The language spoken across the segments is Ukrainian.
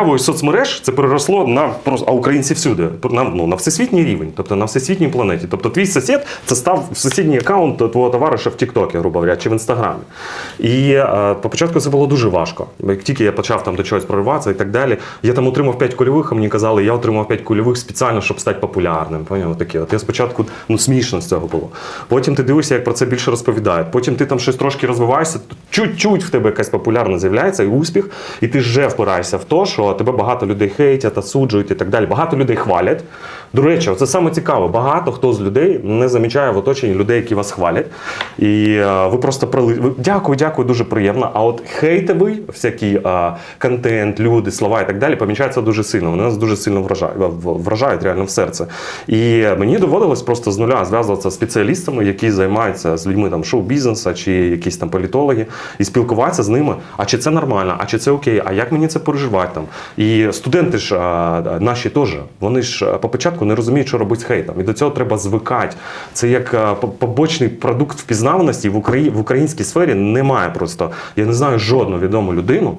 появою соцмереж це переросло на просто а українці всюди, на, ну, на всесвітній рівень, тобто на всесвітній планеті. Тобто твій сусід це став сусідній аккаунт твого товариша в Тіктокі, грубо говоря, чи в інстаграмі. І е, по початку це було дуже важко. Як тільки я почав там до чогось прориватися і так далі, я там отримав 5 кульових, а мені казали, я отримав 5 кульових спеціально, щоб стати популярним. Поняв? Таке. От я спочатку ну, смішно з цього було. Потім ти дивишся, як про це більше розповідають. Потім ти там щось трошки розвиваєшся, чуть-чуть в тебе якась популярність з'являється і успіх, і ти вже впираєшся в те, що тебе багато людей хейтять, осуджують і так далі. Багато людей хвалять. До речі, це саме цікаво. Багато хто з людей не замічає в оточенні людей, які вас хвалять. І е, ви просто прили... Дякую, дякую, дуже приємно. А от хейтовий всякий е, контент, люди, слова і так далі помічаються дуже сильно. Вони нас дуже сильно вражають, вражають реально в серце. І мені доводилось просто з нуля зв'язуватися з спеціалістами, які займаються з людьми там шоу-бізнесу чи якісь там політологи, і спілкуватися з ними. А чи це нормально, а чи це окей, а як мені це переживати там? І студенти ж наші теж, вони ж по початку не розуміють, що робити з хейтом. І до цього треба звикати. Це як побочний продукт впізнаваності в Україні в українській сфері немає просто. Я не знаю жодну відому людину.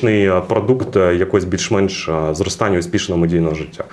е, продукт якось якогось більш-менш е, зростання успішного медійного життя.